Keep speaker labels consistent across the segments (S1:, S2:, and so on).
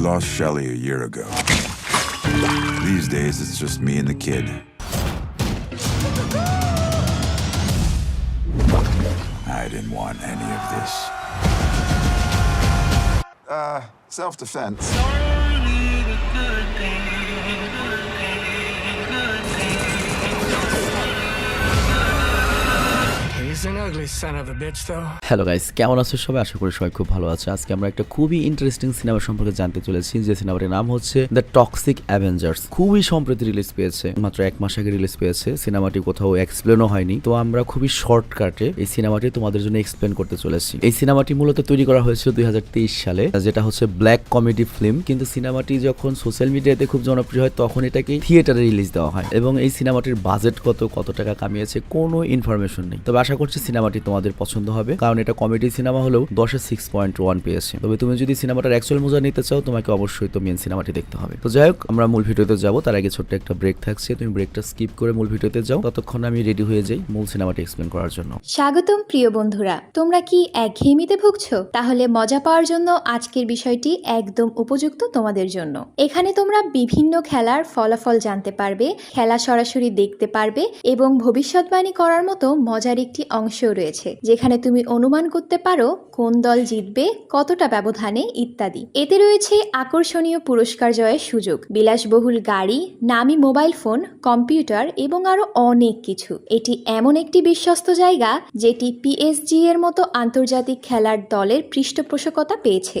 S1: lost Shelly a year ago. These days, it's just me and the kid. I didn't want any of this. Uh, self
S2: hello guys কেমন আছো সবাই? আশা করি সবাই খুব ভালো আছে। আজকে আমরা একটা খুবই ইন্টারেস্টিং সিনেমা সম্পর্কে জানতে চলেছি, যে সিনেমাটির নাম হচ্ছে দ্য টক্সিক অ্যাভেঞ্জার্স খুবই সম্প্রতি রিলিজ পেয়েছে, মাত্র এক মাস আগে রিলিজ পেয়েছে। সিনেমাটি কোথাও এক্সপ্লেনও হয়নি। তো আমরা খুবই শর্টকাটে এই সিনেমাটি তোমাদের জন্য এক্সপ্লেন করতে চলেছি। এই সিনেমাটি মূলত তৈরি করা হয়েছিল দুই সালে, যেটা হচ্ছে ব্ল্যাক কমেডি ফিল্ম কিন্তু সিনেমাটি যখন সোশ্যাল মিডিয়াতে খুব জনপ্রিয় হয়, তখন এটাকে থিয়েটারে রিলিজ দেওয়া হয়। এবং এই সিনেমাটির বাজেট কত কত টাকা কামিয়েছে, কোনো ইনফরমেশন নেই। তবে আশা করছি সিনেমাটি তোমাদের পছন্দ হবে। কারণ এটা কমেডি সিনেমা হলেও দশে সিক্স পয়েন্ট ওয়ান পেয়েছে। তবে তুমি যদি সিনেমাটার অ্যাকচুয়াল মজা নিতে চাও, তোমাকে অবশ্যই তো মেন সিনেমাটি দেখতে হবে। তো যাই হোক, আমরা মূল ভিডিওতে যাব। তার আগে ছোট্ট একটা ব্রেক থাকছে। তুমি ব্রেকটা স্কিপ করে মূল ভিডিওতে যাও। ততক্ষণ আমি রেডি হয়ে যাই মূল সিনেমাটি এক্সপ্লেন করার জন্য।
S3: স্বাগতম, প্রিয় বন্ধুরা। তোমরা কি এক একঘেয়েমিতে ভুগছো? তাহলে মজা পাওয়ার জন্য আজকের বিষয়টি একদম উপযুক্ত তোমাদের জন্য। এখানে তোমরা বিভিন্ন খেলার ফলাফল জানতে পারবে, খেলা সরাসরি দেখতে পারবে এবং ভবিষ্যৎবাণী করার মতো মজার একটি অংশও রয়েছে, যেখানে তুমি অনুমান করতে পারো কোন দল জিতবে, কতটা ব্যবধানে, ইত্যাদি। এতে রয়েছে আকর্ষণীয় পুরস্কার জয়ের সুযোগ, বিলাসবহুল গাড়ি, নামি মোবাইল ফোন, কম্পিউটার এবং আরও অনেক কিছু। এটি এমন একটি বিশ্বস্ত জায়গা যেটি পিএসজি এর মতো আন্তর্জাতিক খেলার দলের পৃষ্ঠপোষকতা পেয়েছে।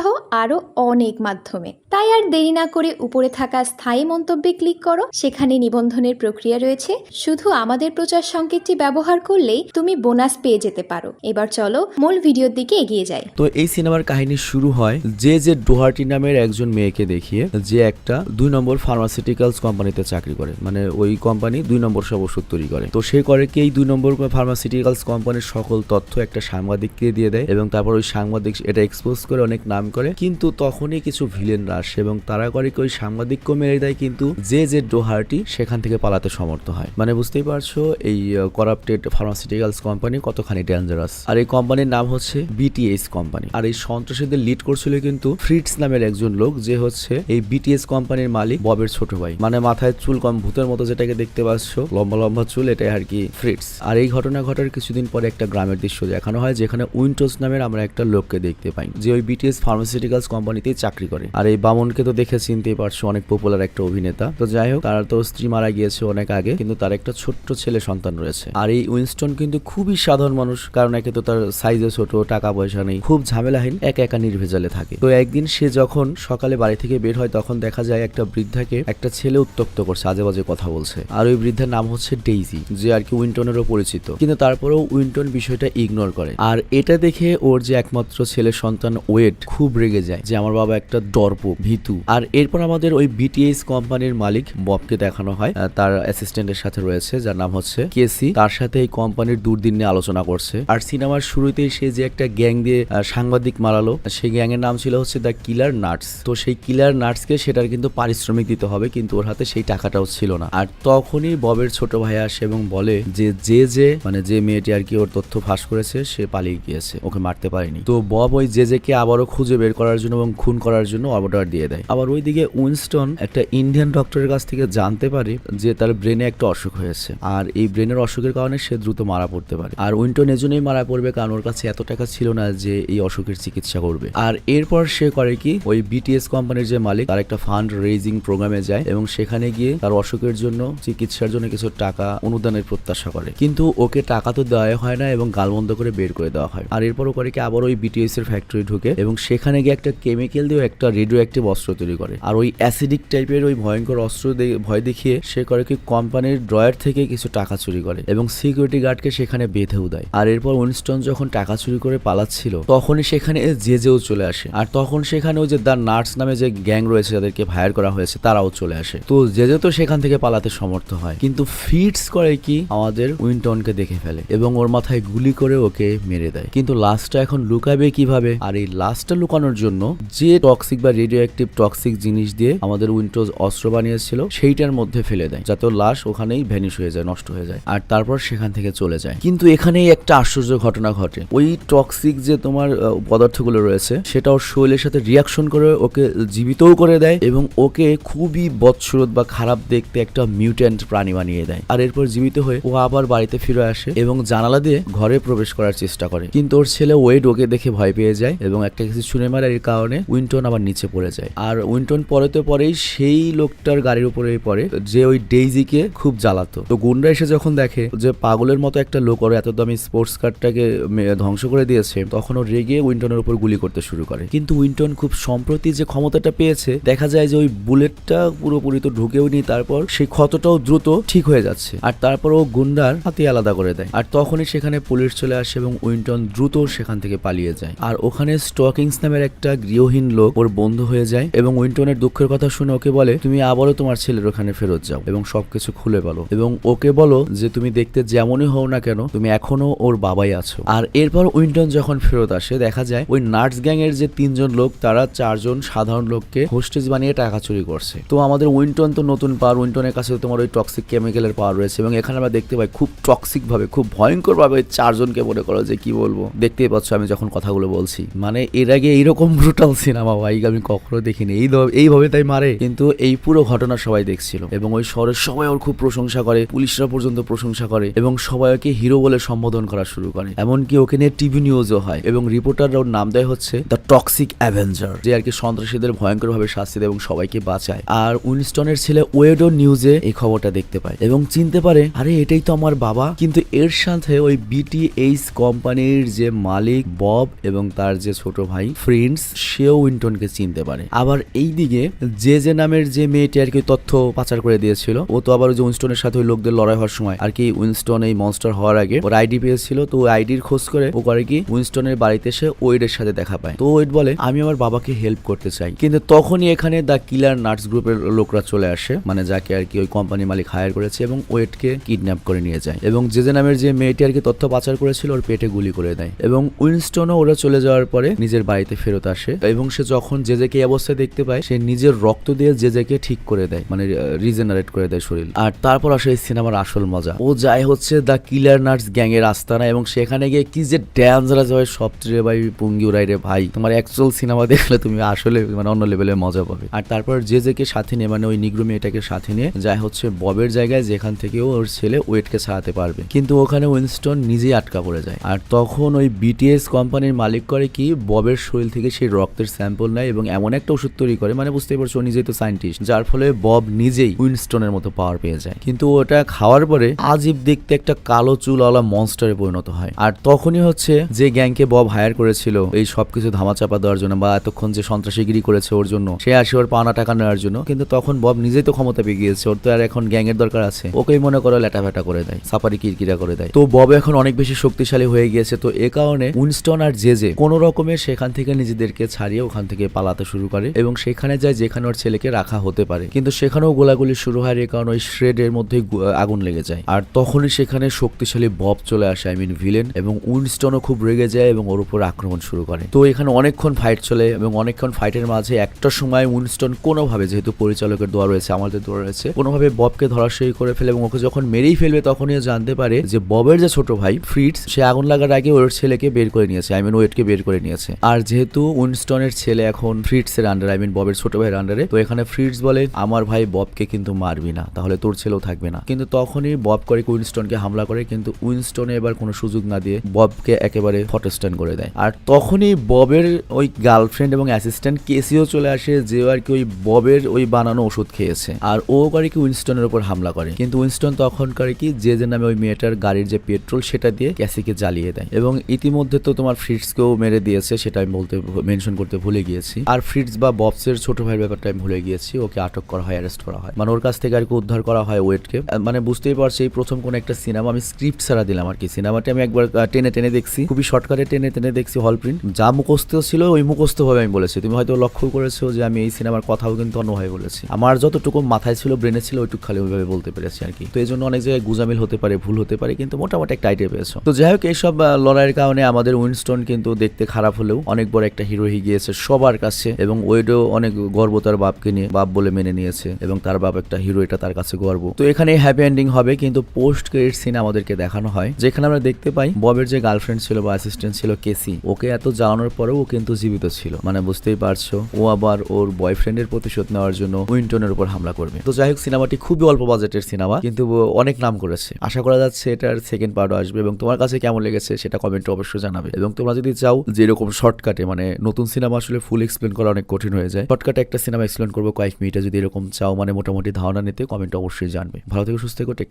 S3: আরও অনেক মাধ্যমে। তাই আর দেরি না করে উপরে থাকা স্থায়ী মন্তব্যে ক্লিক করো। সেখানে নিবন্ধনের প্রক্রিয়া রয়েছে। শুধু আমাদের প্রচার সংকেতটি ব্যবহার করলেই তুমি বোনাস পেয়ে যেতে পারো। এবার চলো মূল ভিডিওর দিকে এগিয়ে যাই।
S2: তো এই সিনেমার কাহিনী শুরু হয় যে যে ডোহার্টি নামের একজন মেয়েকে দেখিয়ে যে একটা দুই নম্বর ফার্মাসিউটিক্যালস কোম্পানিতে চাকরি করে। মানে ওই কোম্পানি দুই নম্বর সব ওষুধ তৈরি করে। তো সে করে কি এই দুই নম্বর ফার্মাসিউটিক্যালস কোম্পানির সকল তথ্য একটা সাংবাদিককে দিয়ে দেয় এবং তারপর ওই সাংবাদিক এটা এক্সপোজ করে অনেক নাম করে। কিন্তু তখনই কিছু ভিলেনরা আসে এবং তারা করে কি ওই সাংবাদিককে মেরে দেয়, কিন্তু যে যে ডোহার্টি সেখান থেকে পালাতে সমর্থ হয়। মানে বুঝতেই পারছ, এই করাপ্টেড ফার্মাসিউটিক্যালস কোম্পানি কতখানি ডেঞ্জারাস আর এই কোম্পানির নাম হচ্ছে বিটিএস কোম্পানি আর এই সন্ত্রাসীদের লিড করছিল কিন্তু ফ্রিটস নামের একজন লোক, যে হচ্ছে এই বিটিএস কোম্পানির মালিক ববের ছোট ভাই। মানে মাথায় চুল কম, ভূতের মতো যেটাকে দেখতে পাচ্ছ, লম্বা লম্বা চুল, এটাই আর কি ফ্রিটস আর এই ঘটনা ঘটার কিছুদিন পরে একটা গ্রামের দৃশ্য দেখানো হয়, যেখানে উইন্টোজ নামের আমরা একটা লোককে দেখতে পাই, যে ওই বিটিএস ফার্মাসিউটিক্যালস কোম্পানিতেই চাকরি করে। আর এই বামনকে তো দেখে চিনতেই পারছ, অনেক পপুলার একটা অভিনেতা। তো যাই হোক, তার তো স্ত্রী মারা গিয়েছে অনেক আগে, কিন্তু তার একটা ছোট্ট ছেলে সন্তান রয়েছে। আর এই উইনস্টন কিন্তু খুবই সাধারণ মানুষ, কারণ একে তো তার সাইজে ছোট টাকা পয়সা নেই, খুব ঝামেলাহীন, একা একা নির্ভেজালে থাকে। তো একদিন সে যখন সকালে বাড়ি থেকে বের হয়, তখন দেখা যায় একটা বৃদ্ধাকে একটা ছেলে উত্তক্ত করছে আজে বাজে কথা বলছে। আর ওই বৃদ্ধার নাম হচ্ছে ডেইজি যে আর কি উইন্টনেরও পরিচিত। কিন্তু তারপরেও উইন্টন বিষয়টা ইগনোর করে। আর এটা দেখে ওর যে একমাত্র ছেলে সন্তান ওয়েট খুব রেগে যায় যে আমার বাবা একটা দর্প, ভীতু। আর এরপর আমাদের ওই বিটিএস কোম্পানির মালিক ববকে দেখানো হয়। তার অ্যাসিস্ট্যান্টের সাথে রয়েছে, যার নাম হচ্ছে কেসি তার সাথে এই কোম্পানির দুর্দিন নিয়ে আলোচনা করছে। আর সিনেমার শুরুতেই সে যে একটা গ্যাং দিয়ে সাংবাদিক মারালো, সেই গ্যাং এর নাম ছিল হচ্ছে দ্য কিলার নাটস। তো সেই কিলার নাটসকে সেটার কিন্তু পারিশ্রমিক দিতে হবে, কিন্তু ওর হাতে সেই টাকাটাও ছিল না। আর তখনই ববের ছোট ভাই আসে এবং বলে যে যে যে মানে যে মেয়েটি আর কি ওর তথ্য ফাঁস করেছে, সে পালিয়ে গিয়েছে, ওকে মারতে পারেনি। তো বব ওই যে জেকে আবারও খুঁজে বের করার জন্য এবং খুন করার জন্য অর্ডার দিয়ে দেয়। আবার ওইদিকে উইনস্টন একটা ইন্ডিয়ান ডক্টরের কাছ থেকে জানতে পারে যে তার ব্রেনে একটা অসুখ হয়েছে আর এই ব্রেনের অসুখের কারণে সে দ্রুত মারা পড়তে পারে। আর উইন্টন এজন্যই মারা পড়বে কারণ ওর কাছে এত টাকা ছিল না যে এই অসুখের চিকিৎসা করবে। আর এরপর সে করে কি? ওই বিটিএস কোম্পানির যে মালিক, তার একটা ফান্ড রেজিং প্রোগ্রামে যায় এবং সেখানে গিয়ে তার অসুখের জন্য চিকিৎসার জন্য কিছু টাকা অনুদানের প্রত্যাশা করে। কিন্তু ওকে টাকা তো দেওয়া হয় না এবং গালবন্ধ করে বের করে দেওয়া হয়। আর এরপর ও করে কি? আবার ওই বিটিএস এর ফ্যাক্টরি ঢুকে এবং সেখানে সেখানে গিয়ে একটা কেমিক্যাল দিয়ে একটা রেডিও অ্যাক্টিভ অস্ত্র তৈরি করে। আর ওই অ্যাসিডিক টাইপের ওই ভয়ঙ্কর অস্ত্র ভয় দেখিয়ে সে করে কি কোম্পানির ড্রয়ার থেকে কিছু টাকা চুরি করে এবং সিকিউরিটি গার্ডকে সেখানে বেঁধেও দেয়। আর এরপর উইনস্টন যখন টাকা চুরি করে পালাচ্ছিল, তখনই সেখানে যেও চলে আসে। আর তখন সেখানে ওই যে দ্য নার্স নামে যে গ্যাং রয়েছে যাদেরকে ফায়ার করা হয়েছে, তারাও চলে আসে। তো যে তো সেখান থেকে পালাতে সমর্থ হয়। কিন্তু ফিটস করে কি? আমাদের উইনটনকে দেখে ফেলে এবং ওর মাথায় গুলি করে ওকে মেরে দেয়। কিন্তু লাস্টটা এখন লুকাবে কীভাবে? আর এই লাস্টটা লুকানোর জন্য যে টক্সিক বা রেডিও অ্যাক্টিভ টক্সিক জিনিস দিয়ে আমাদের উইন্ডোজ অস্ত্র বানিয়েছিল, সেইটার মধ্যে ফেলে দেয়, যাতে লাশ ওখানেই ভ্যানিশ হয়ে যায়, নষ্ট হয়ে যায়, আর তারপর সেখান থেকে চলে যায়। কিন্তু এখানেই একটা আশ্চর্য ঘটনা ঘটে। ওই টক্সিক যে তোমার পদার্থগুলো রয়েছে, সেটা ওর শরীরের সাথে রিয়াকশন করে ওকে জীবিতও করে দেয় এবং ওকে খুবই বৎসরত বা খারাপ দেখতে একটা মিউট্যান্ট প্রাণী বানিয়ে দেয়। আর এরপর জীবিত হয়ে ও আবার বাড়িতে ফিরে আসে এবং জানালা দিয়ে ঘরে প্রবেশ করার চেষ্টা করে। কিন্তু ওর ছেলে ওয়েড ওকে দেখে ভয় পেয়ে যায় এবং একটা কিছু শুনে কারণে উইন্টন আবার নিচে পড়ে যায়। আর উইন্টন পরেতে পরেই সেই লোকটার গাড়ির উপরে পড়ে যে ওই ডেইজিকে খুব জ্বালাতো। তো গুন্ডা এসে যখন দেখে যে পাগলের মতো একটা লোক ওর এত দামি স্পোর্টস কারটাকে ধ্বংস করে দিয়েছে, তখন ও রেগে উইন্টনের উপর গুলি করতে শুরু করে। কিন্তু উইন্টন খুব সম্প্রতি যে ক্ষমতাটা পেয়েছে, দেখা যায় যে ওই বুলেটটা পুরোপুরি তো ঢুকেও নি, তারপর সেই ক্ষতটাও দ্রুত ঠিক হয়ে যাচ্ছে। আর তারপর ও গুন্ডার হাতে আলাদা করে দেয়। আর তখনই সেখানে পুলিশ চলে আসে এবং উইন্টন দ্রুত সেখান থেকে পালিয়ে যায়। আর ওখানে স্টকিংস নামের একটা গৃহহীন লোক ওর বন্ধু হয়ে যায় এবং উইন্টনের দুঃখের কথা শুনে ওকে বলে, তুমি আবারও তোমার ছেলের ওখানে ফেরত যাও এবং সবকিছু খুলে বলো। এবং ওকে বলো যে, তুমি দেখতে যেমনই হও না কেন, তুমি এখনও ওর বাবাই আছো। আর এরপর উইন্টন যখন ফেরত আসে, দেখা যায় ওই নার্স গ্যাং এর যে তিনজন লোক, তারা চারজন সাধারণ লোককে হোস্টেজ বানিয়ে টাকা চুরি করছে। তো আমাদের উইন্টন তো নতুন পাওয়ার, উইন্টনের কাছে তোমার ওই টক্সিক কেমিক্যালের পাওয়ার রয়েছে এবং এখানে আমরা দেখতে পাই খুব টক্সিক ভাবে, খুব ভয়ঙ্কর ভাবে চারজনকে মনে করো যে, কি বলব? দেখতেই পাচ্ছ আমি যখন কথাগুলো বলছি। মানে এর আগে এইরকম ব্রুটাল সিনেমা ভাই, আমি কখনো দেখিনি। এই এইভাবে তাই মারে। কিন্তু এই পুরো ঘটনা সবাই দেখছিল। এবং ওই শহরের সবাই ওর খুব প্রশংসা করে, পুলিশরা পর্যন্ত প্রশংসা করে, এবং সবাই ওকে হিরো বলে সম্বোধন করা শুরু করে। এমনকি ওকে নিয়ে টিভি নিউজও হয়। এবং রিপোর্টাররা ওর নাম দেয় হচ্ছে দ্য টক্সিক অ্যাভেঞ্জার যে আর কি সন্ত্রাসীদের ভয়ঙ্কর ভাবে শাস্তি দেয় এবং সবাইকে বাঁচায়। আর উইনস্টনের ছেলে ওয়েডো নিউজে এই খবরটা দেখতে পায়। এবং চিনতে পারে, আরে, এটাই তো আমার বাবা। কিন্তু এর সাথে ওই বিটিএইচ কোম্পানির যে মালিক বব এবং তার যে ছোট ভাই ফ্রেন্ডস, সেও উইন্টনকে চিনতে পারে। আবার এই দিকে যে যে নামের যে মেয়েটি আর কি তথ্য পাচার করে দিয়েছিল, ও তো আবার যে উইনস্টনের সাথে ওই লোকদের লড়াই হওয়ার সময় আর কি উইনস্টন এই মনস্টার হওয়ার আগে ওর আইডি পেয়েছিল, তো ওই আইডির খোঁজ করে ও করে কি উইনস্টনের বাড়িতে এসে ওয়েডের সাথে দেখা পায়। তো ওয়েড বলে, আমি আমার বাবাকে হেল্প করতে চাই। কিন্তু তখনই এখানে দ্য কিলার নার্স গ্রুপের লোকরা চলে আসে মানে যাকে আর কি ওই কোম্পানি মালিক হায়ার করেছে এবং ওয়েটকে কিডন্যাপ করে নিয়ে যায়। এবং যে যে নামের যে মেয়েটি আর কি তথ্য পাচার করেছিল, ওর পেটে গুলি করে দেয়। এবং উইনস্টনও ওরা চলে যাওয়ার পরে নিজের বাড়িতে ফেরত আসে এবং সে যখন যে জেকে অবস্থায় দেখতে পায়, সে নিজের রক্ত দিয়ে যে জেকে ঠিক করে দেয় মানে রিজেনারেট করে দেয় শরীর। আর তারপর আসে এই সিনেমার আসল মজা। ও যায় হচ্ছে দ্য কিলার নার্স গ্যাং এর আস্তানা এবং সেখানে গিয়ে কি যে ড্যান্সরা হয় সবচেয়ে ভাই পুঙ্গি উড়াই রে ভাই, তোমার অ্যাকচুয়াল সিনেমা দেখলে তুমি আসলে মানে অন্য লেভেলে মজা পাবে। আর তারপর যে জেকে সাথে নিয়ে মানে ওই নিগ্রো মেয়েটাকে সাথে নিয়ে যায় হচ্ছে ববের জায়গায়, যেখান থেকে ওর ছেলে ওয়েটকে ছাড়াতে পারবে। কিন্তু ওখানে উইনস্টন নিজেই আটকা পড়ে যায়। আর তখন ওই বিটিএস কোম্পানির মালিক করে কি, ববের শরীর থেকে সেই রক্তের স্যাম্পল নেয় এবং এমন একটা ওষুধ তৈরি করে মানে বুঝতেই পারছ, ও নিজেই তো সায়েন্টিস্ট যার ফলে বব নিজেই উইনস্টনের মতো পাওয়ার পেয়ে যায়। কিন্তু ওটা খাওয়ার পরে আজীব দেখতে একটা কালো চুলওয়ালা মনস্টারে পরিণত হয়। আর তখনই হচ্ছে যে গ্যাংকে বব হায়ার করেছিল, এই সবকিছু ধামাচাপা দেওয়ার জন্য বা এতক্ষণ যে সন্ত্রাসীগিরি করেছে ওর জন্য, সে আসে ওর পাওনা টাকা নেওয়ার জন্য, কিন্তু তখন বব নিজেই তো ক্ষমতা পেয়ে গিয়েছে, ওর তো আর এখন গ্যাং এর দরকার আছে। ওকেই মনে করো ল্যাটা ফ্যাটা করে দেয় সাপারি কিরকিরা করে দেয়। তো বব এখন অনেক বেশি শক্তিশালী হয়ে গিয়েছে, তো এ কারণে উইনস্টন আর জে জে কোনো রকমের সেখান থেকে নিজেদেরকে ছাড়িয়ে ওখান থেকে পালাতে শুরু করে এবং সেখানে যায় যেখানে ওর ছেলেকে রাখা হতে পারে। কিন্তু সেখানেও গোলাগুলি শুরু হয় কারণে ওই শ্রেডের মধ্যে আগুন লেগে যায়। আর তখনই সেখানে শক্তিশালী বব চলে আসে আই মিন ভিলেন এবং উইনস্টনও খুব রেগে যায় এবং ওর উপর আক্রমণ শুরু করে। তো এখানে অনেকক্ষণ ফাইট চলে এবং অনেকক্ষণ ফাইটের মাঝে একটা সময় উইনস্টন কোনোভাবে যেহেতু পরিচালকের দোয়া রয়েছে, আমাদের দোয়া রয়েছে, কোনোভাবে ববকে ধরাশয়ী করে ফেলে এবং ওকে যখন মেরেই ফেলবে তখনই জানতে পারে যে ববের যে ছোট ভাই ফ্রিটস সে আগুন লাগার আগে ওর ছেলেকে বের করে নিয়েছে আই মিন ওয়েটকে বের করে নিয়েছে। আর যেহেতু উইনস্টনের ছেলে এখন ফ্রিটস এর আন্ডারে আই মিন ববের ছোট ভাইয়ের আন্ডারে তো এখানে ফ্রিটস বলে, আমার ভাই ববকে কিন্তু মারবি না, তাহলে তোর ছেলেও থাকবে না। কিন্তু তখনই বব করে উইনস্টনকে হামলা করে, কিন্তু উইনস্টনে এবার কোনো সুযোগ না দিয়ে ববকে একেবারে ফটোস্ট্যান্ড করে দেয়। আর তখনই ববের ওই গার্লফ্রেন্ড এবং অ্যাসিস্ট্যান্ট কেসিও চলে আসে, যে আর কি ওই ববের ওই বানানো ওষুধ খেয়েছে। আর ও করে কি উইনস্টনের উপর হামলা করে। কিন্তু উইনস্টন তখন করে কি, যে যে নামে ওই মেয়েটার গাড়ির যে পেট্রোল, সেটা দিয়ে ক্যাসিকে জ্বালিয়ে দেয়। এবং ইতিমধ্যে তো তোমার ফ্রিটসকেও মেরে দিয়েছে, সেটা আমি বলতে বলতে মেনশন করতে ভুলে গিয়েছি। আর ফ্রিটস বা ববসের ছোট ভাইয়ের ব্যাপারটা আমি ভুলে গিয়েছি, ওকে আটক করা হয় অ্যারেস্ট করা হয়। মানে ওর কাছ থেকে আর কি উদ্ধার করা হয় ওয়েটকে। মানে বুঝতেই পারছি, এই প্রথম কোন একটা সিনেমা আমি স্ক্রিপ্ট ছাড়া দিলাম আর কি। সিনেমাটি আমি একবার টেনে টেনে দেখছি। খুবই শর্টকাটে টেনে টেনে দেখছি হল প্রিন্ট যা মুখস্থ ছিল, ওই মুখস্থ ভাবে আমি বলেছি। তুমি হয়তো লক্ষ্য করেছ যে আমি এই সিনেমার কথাও কিন্তু অন্যভাবে বলেছি। আমার যতটুকু মাথায় ছিল ব্রেনে ছিল, ওইটুকু খালি ওইভাবে বলতে পেরেছি আর কি। তো এই জন্য অনেক জায়গায় গুজামিল হতে পারে, ভুল হতে পারে, কিন্তু মোটামুটি একটা আইডিয়া পেয়েছ। তো যাই হোক, এইসব লড়াইয়ের কারণে আমাদের উইনস্টন কিন্তু দেখতে খারাপ হলেও অনেক বড় একটা হিরো হয়ে গিয়েছে সবার কাছে এবং ওয়েডও অনেক গর্ব তার বাপকে নিয়ে, বাপ বলে মেনে নিয়েছে এবং তার বাপ একটা হিরো এটা তার কাছে গর্ব। তো এখানে হ্যাপি এন্ডিং হবে, কিন্তু পোস্ট ক্রেডিট সিন আমাদেরকে দেখানো হয়, যেখানে আমরা দেখতে পাই ববের যে গার্লফ্রেন্ড ছিল বা অ্যাসিস্ট্যান্ট ছিল কেসি, ওকে এত জ্বালানোর পরেও ও কিন্তু জীবিত ছিল। মানে বুঝতেই পারছ, ও আবার ওর বয়ফ্রেন্ডের প্রতিশোধ নেওয়ার জন্য উইন্টনের উপর হামলা করবে। তো যাই হোক সিনেমাটি খুবই অল্প বাজেটের সিনেমা কিন্তু অনেক নাম করেছে। আশা করা যাচ্ছে এটার সেকেন্ড পার্টও আসবে এবং তোমার কাছে কেমন লেগেছে সেটা কমেন্টে অবশ্যই জানাবে। এবং তোমরা যদি চাও যে এরকম শর্টকাটে মানে নতুন সিনেমা আসলে ফুল এক্সপ্লেন করা অনেক কঠিন হয়ে যায়। শর্টকাটে একটা সিনেমা এক্সপ্লেন করব, কয়েক মিনিটে যদি এরকম চাও মানে মোটামুটি ধারণা নিতে কমেন্ট অবশ্যই জানবে। ভালো থেকে, সুস্থ থেকে